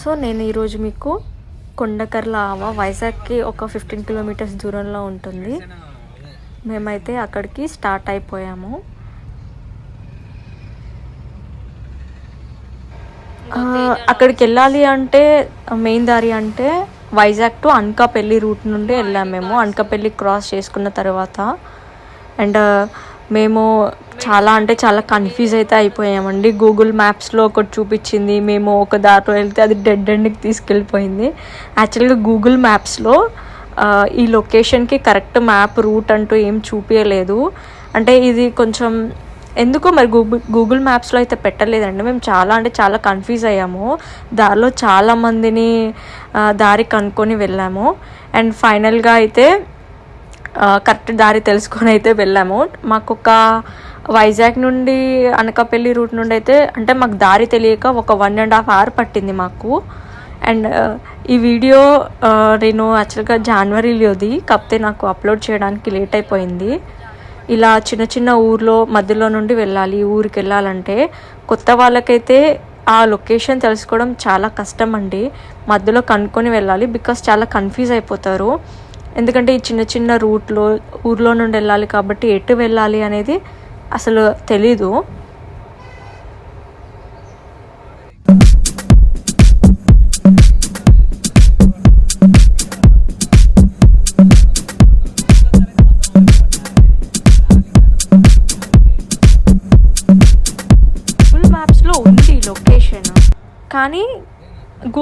So నేను ఈరోజు మీకు కొండకర్ల ఆవ వైజాగ్కి ఒక ఫిఫ్టీన్ కిలోమీటర్స్ దూరంలో ఉంటుంది. మేమైతే అక్కడికి స్టార్ట్ అయిపోయాము. అక్కడికి వెళ్ళాలి అంటే మెయిన్ దారి అంటే వైజాగ్ టు అనకాపల్లి రూట్ నుండి వెళ్ళాము మేము. అనకాపల్లి క్రాస్ చేసుకున్న తర్వాత. అండ్ మేము చాలా అంటే చాలా కన్ఫ్యూజ్ అయితే అయిపోయామండి. గూగుల్ మ్యాప్స్లో ఒకటి చూపించింది. మేము ఒక దారిలో వెళ్తే అది డెడ్ ఎండ్కి తీసుకెళ్ళిపోయింది. యాక్చువల్గా గూగుల్ మ్యాప్స్లో ఈ లొకేషన్కి కరెక్ట్ మ్యాప్ రూట్ అంటూ ఏం చూపించలేదు అంటే ఇది కొంచెం ఎందుకో మరి గూగుల్ గూగుల్ మ్యాప్స్లో అయితే పెట్టలేదండి. మేము చాలా అంటే చాలా కన్ఫ్యూజ్ అయ్యాము. దారిలో చాలా మందిని దారి కనుక్కొని వెళ్ళాము. అండ్ ఫైనల్గా అయితే కరెక్ట్ దారి తెలుసుకొని అయితే వెళ్ళాము. మాకు ఒక వైజాగ్ నుండి అనకాపల్లి రూట్ నుండి అయితే అంటే మాకు దారి తెలియక ఒక వన్ అండ్ హాఫ్ అవర్ పట్టింది మాకు. అండ్ ఈ వీడియో నేను యాక్చువల్గా జనవరిలోది కాకపోతే నాకు అప్లోడ్ చేయడానికి లేట్ అయిపోయింది. ఇలా చిన్న చిన్న ఊర్లో మధ్యలో నుండి వెళ్ళాలి ఊరికి వెళ్ళాలంటే కొత్త వాళ్ళకైతే ఆ లొకేషన్ తెలుసుకోవడం చాలా కష్టం అండి. మధ్యలో కనుక్కొని వెళ్ళాలి బికాస్ చాలా కన్ఫ్యూజ్ అయిపోతారు. ఎందుకంటే ఈ చిన్న చిన్న రూట్లో ఊర్లో నుండి వెళ్ళాలి కాబట్టి ఎటు వెళ్ళాలి అనేది అసలు తెలీదు.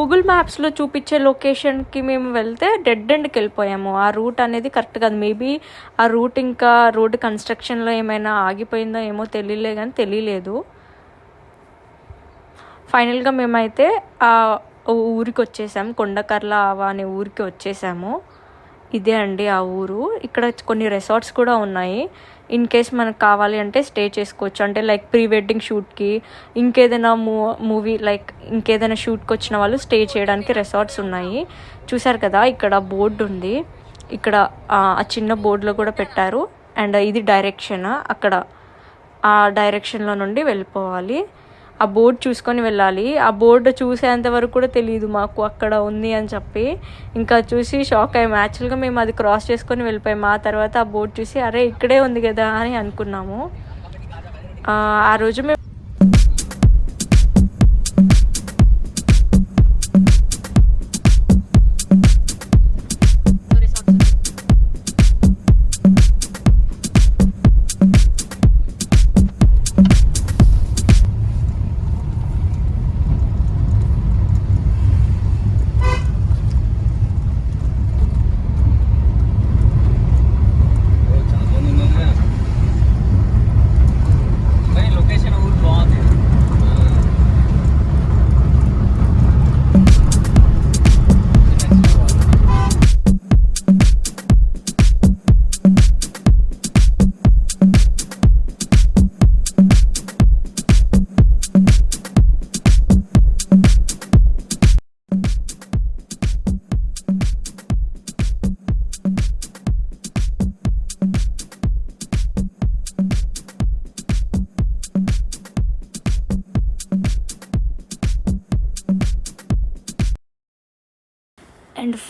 గూగుల్ మ్యాప్స్లో చూపించే లొకేషన్కి మేము వెళ్తే డెడ్ ఎండ్కి వెళ్ళిపోయాము. ఆ రూట్ అనేది కరెక్ట్ కాదు. మేబీ ఆ రూట్ ఇంకా రోడ్డు కన్స్ట్రక్షన్లో ఏమైనా ఆగిపోయిందో ఏమో తెలియలే కానీ తెలియలేదు. ఫైనల్గా మేమైతే ఆ ఊరికి వచ్చేసాము కొండకర్ల ఆవా అనే ఊరికి వచ్చేసాము. ఇదే అండి ఆ ఊరు. ఇక్కడ కొన్ని రిసార్ట్స్ కూడా ఉన్నాయి. ఇన్ కేస్ మనకు కావాలి అంటే స్టే చేసుకోవచ్చు. అంటే లైక్ ప్రీ వెడ్డింగ్ షూట్కి ఇంకేదైనా మూ మూవీ లైక్ ఇంకేదైనా షూట్కి వచ్చిన వాళ్ళు స్టే చేయడానికి రిసార్ట్స్ ఉన్నాయి. చూసారు కదా ఇక్కడ బోర్డు ఉంది. ఇక్కడ ఆ ఆ చిన్న బోర్డులో కూడా పెట్టారు. అండ్ ఇది డైరెక్షన్ అక్కడ ఆ డైరెక్షన్లో నుండి వెళ్ళిపోవాలి. ఆ బోర్డు చూసుకొని వెళ్ళాలి. ఆ బోర్డు చూసేంత వరకు కూడా తెలియదు మాకు అక్కడ ఉంది అని చెప్పి. ఇంకా చూసి షాక్ అయ్యాము యాక్చువల్గా మేము అది క్రాస్ చేసుకొని వెళ్ళిపోయాము ఆ తర్వాత ఆ బోర్డు చూసి అరే ఇక్కడే ఉంది కదా అని అనుకున్నాము. ఆ, ఆ రోజు మేము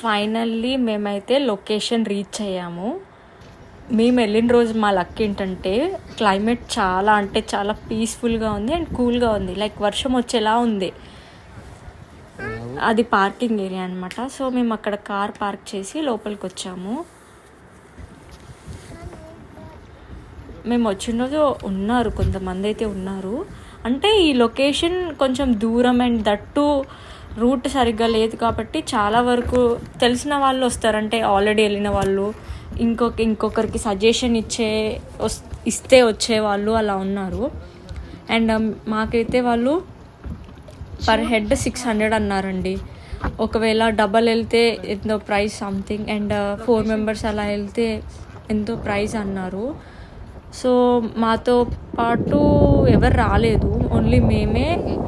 ఫైనల్లీ మేమైతే లొకేషన్ రీచ్ అయ్యాము. మేము వెళ్ళిన రోజు మా లక్ ఏంటంటే క్లైమేట్ చాలా అంటే చాలా పీస్ఫుల్గా ఉంది అండ్ కూల్గా ఉంది. లైక్ వర్షం వచ్చేలా ఉంది. అది పార్కింగ్ ఏరియా అనమాట సో మేము అక్కడ కార్ పార్క్ చేసి లోపలికి వచ్చాము. మేము వచ్చిన రోజు ఉన్నారు కొంతమంది అయితే ఉన్నారు. అంటే ఈ లొకేషన్ కొంచెం దూరం అండ్ దట్టు రూట్ సరిగ్గా లేదు కాబట్టి చాలా వరకు తెలిసిన వాళ్ళు వస్తారు. అంటే ఆల్రెడీ వెళ్ళిన వాళ్ళు ఇంకొక ఇంకొకరికి సజెషన్ ఇచ్చే వస్- ఇస్తే వచ్చే వాళ్ళు అలా ఉన్నారు. అండ్ మాకైతే వాళ్ళు పర్ హెడ్ సిక్స్ హండ్రెడ్ అన్నారండి. ఒకవేళ డబల్ వెళ్తే ఎంతో price something and four members అలా వెళ్తే ఎంతో ప్రైస్ అన్నారు. సో మాతో పాటు ఎవరు రాలేదు. ఓన్లీ మేమే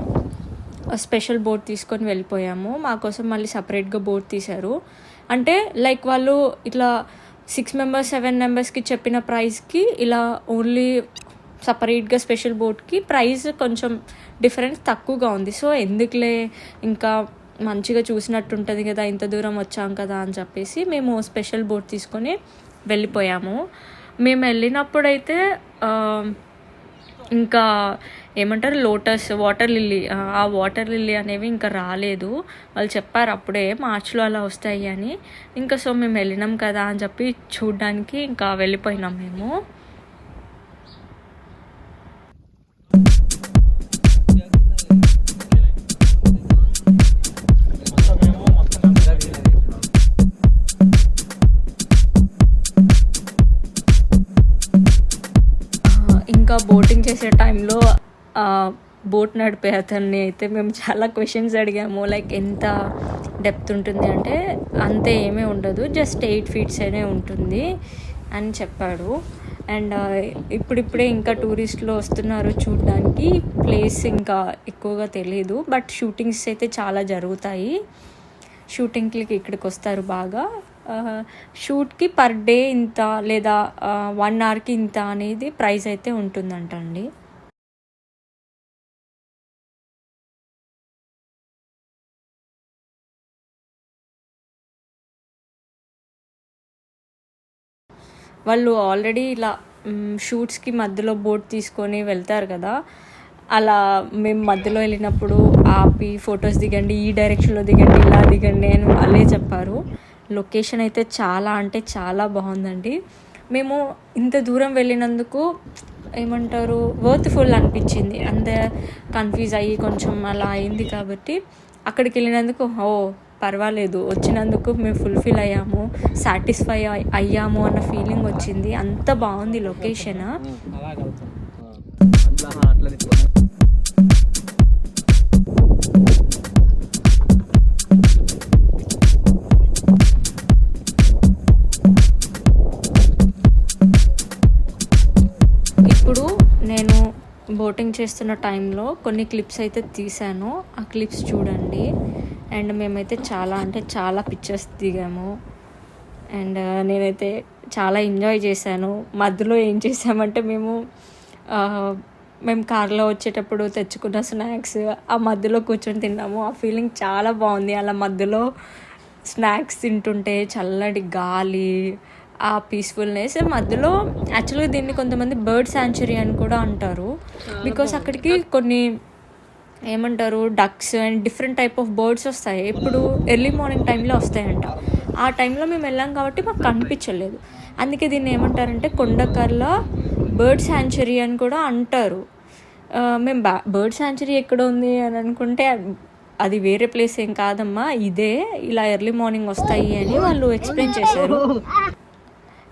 స్పెషల్ బోట్ తీసుకొని వెళ్ళిపోయాము. మా కోసం మళ్ళీ సపరేట్గా బోట్ తీశారు. అంటే లైక్ వాళ్ళు ఇట్లా సిక్స్ మెంబర్స్ సెవెన్ మెంబర్స్కి చెప్పిన ప్రైస్కి ఇలా ఓన్లీ సపరేట్గా స్పెషల్ బోట్కి ప్రైస్ కొంచెం డిఫరెన్స్ తక్కువగా ఉంది. సో ఎందుకులే ఇంకా మంచిగా చూసినట్టు ఉంటుంది కదా ఇంత దూరం వచ్చాం కదా అని చెప్పేసి మేము స్పెషల్ బోట్ తీసుకొని వెళ్ళిపోయాము. మేము వెళ్ళినప్పుడైతే ఇంకా ఏమంటారు? Lotus water lily. ఆ వాటర్ లిల్లీ అనేవి ఇంకా రాలేదు. వాళ్ళు చెప్పారు అప్పుడే మార్చిలో అలా వస్తాయి అని. ఇంకా సో మేము వెళ్ళినాం కదా అని చెప్పి చూడ్డానికి ఇంకా వెళ్ళిపోయినాం మేము. ఇంకా బోటింగ్ చేసే టైంలో బోట్ నడిపే అతన్ని అయితే మేము చాలా క్వశ్చన్స్ అడిగాము. లైక్ ఎంత డెప్త్ ఉంటుంది అంటే అంతే ఏమీ ఉండదు. జస్ట్ ఎయిట్ ఫీట్స్ అనే ఉంటుంది అని చెప్పాడు. అండ్ ఇప్పుడిప్పుడే ఇంకా టూరిస్టులు వస్తున్నారు చూడడానికి. ప్లేస్ ఇంకా ఎక్కువగా తెలియదు బట్ షూటింగ్స్ అయితే చాలా జరుగుతాయి. షూటింగ్కి ఇక్కడికి వస్తారు బాగా. షూట్కి పర్ డే ఇంత లేదా వన్ అవర్కి ఇంత అనేది ప్రైస్ అయితే ఉంటుందంట వాళ్ళు ఆల్రెడీ ఇలా షూట్స్కి మధ్యలో బోట్ తీసుకొని వెళ్తారు కదా. అలా మేము మధ్యలో వెళ్ళినప్పుడు ఆపి ఫొటోస్ దిగండి ఈ డైరెక్షన్లో దిగండి ఇలా దిగండి అని వాళ్ళే చెప్పారు. లొకేషన్ అయితే చాలా అంటే చాలా బాగుందండి. మేము ఇంత దూరం వెళ్ళినందుకు ఏమంటారు వర్త్ఫుల్ అనిపించింది. అంత కన్ఫ్యూజ్ అయ్యి కొంచెం అలా అయింది కాబట్టి అక్కడికి వెళ్ళినందుకు ఓ పర్వాలేదు వచ్చినందుకు మేము ఫుల్ఫిల్ అయ్యాము సాటిస్ఫై అయ్యాము అన్న ఫీలింగ్ వచ్చింది. అంత బాగుంది లొకేషన్ ఇప్పుడు నేను బోటింగ్ చేస్తున్న టైంలో కొన్ని క్లిప్స్ అయితే తీసాను ఆ క్లిప్స్ చూడండి. అండ్ మేమైతే చాలా అంటే చాలా పిక్చర్స్ దిగాము. అండ్ నేనైతే చాలా ఎంజాయ్ చేశాను. మధ్యలో ఏం చేసామంటే మేము ఆ, మేము కార్లో వచ్చేటప్పుడు తెచ్చుకున్న స్నాక్స్ ఆ మధ్యలో కూర్చొని తిన్నాము. ఆ ఫీలింగ్ చాలా బాగుంది. అలా మధ్యలో స్నాక్స్ తింటుంటే చల్లటి గాలి ఆ పీస్ఫుల్నెస్ మధ్యలో యాక్చువల్గా దీన్ని కొంతమంది బర్డ్ శాంచురీ అని కూడా అంటారు. బికాస్ అక్కడికి కొన్ని ఏమంటారు ducks and different type of birds వస్తాయి. ఎప్పుడు ఎర్లీ మార్నింగ్ టైంలో వస్తాయంట. ఆ టైంలో మేము వెళ్ళాం కాబట్టి మాకు కనిపించలేదు. అందుకే దీన్ని ఏమంటారంటే కొండకర్ల బర్డ్ శాంచురీ అని కూడా అంటారు. మేము బా బర్డ్ శాంచురీ ఎక్కడ ఉంది అని అనుకుంటే అది వేరే ప్లేస్ ఏం కాదమ్మా ఇదే ఇలా ఎర్లీ మార్నింగ్ వస్తాయి అని వాళ్ళు ఎక్స్ప్లెయిన్ చేశారు.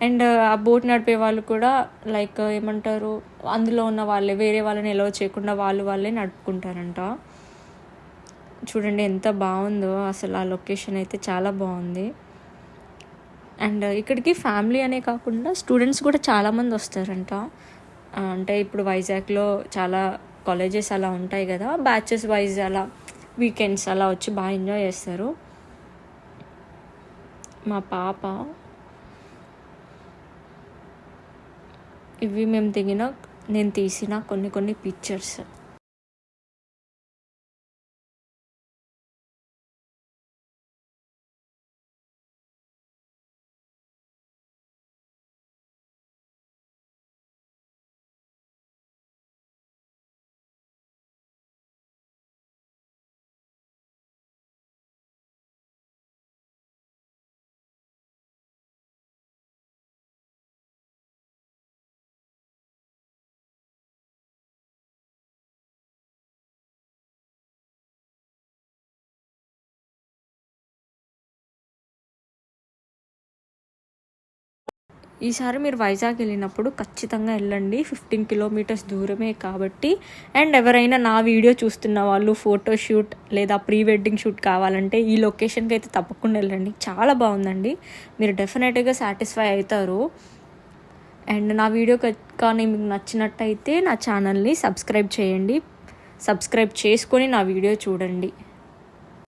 అండ్ ఆ బోట్ నడిపే వాళ్ళు కూడా లైక్ ఏమంటారు అందులో ఉన్న వాళ్ళే వేరే వాళ్ళని ఎలా చేయకుండా వాళ్ళు వాళ్ళే నడుపుకుంటారంట. చూడండి ఎంత బాగుందో అసలు ఆ లొకేషన్ అయితే చాలా బాగుంది. అండ్ ఇక్కడికి ఫ్యామిలీ అనే కాకుండా స్టూడెంట్స్ కూడా చాలామంది వస్తారంట. అంటే ఇప్పుడు వైజాగ్లో చాలా కాలేజెస్ అలా ఉంటాయి కదా బ్యాచెస్ వైజ్ అలా వీకెండ్స్ అలా వచ్చి బాగా ఎంజాయ్ చేస్తారు. మా పాప ఇవి మేము దిగిన నేను తీసిన కొన్ని కొన్ని పిక్చర్స్ ఈసారి మీరు వైజాగ్ వెళ్ళినప్పుడు ఖచ్చితంగా వెళ్ళండి. ఫిఫ్టీన్ కిలోమీటర్స్ దూరమే కాబట్టి. అండ్ ఎవరైనా నా వీడియో చూస్తున్న వాళ్ళు ఫోటో షూట్ లేదా ప్రీ వెడ్డింగ్ షూట్ కావాలంటే ఈ లొకేషన్కి అయితే తప్పకుండా వెళ్ళండి. చాలా బాగుందండి. మీరు డెఫినెట్గా సాటిస్ఫై అవుతారు. అండ్ నా వీడియో కానీ మీకు నచ్చినట్టయితే నా ఛానల్ని సబ్స్క్రైబ్ చేయండి. సబ్స్క్రైబ్ చేసుకొని నా వీడియో చూడండి.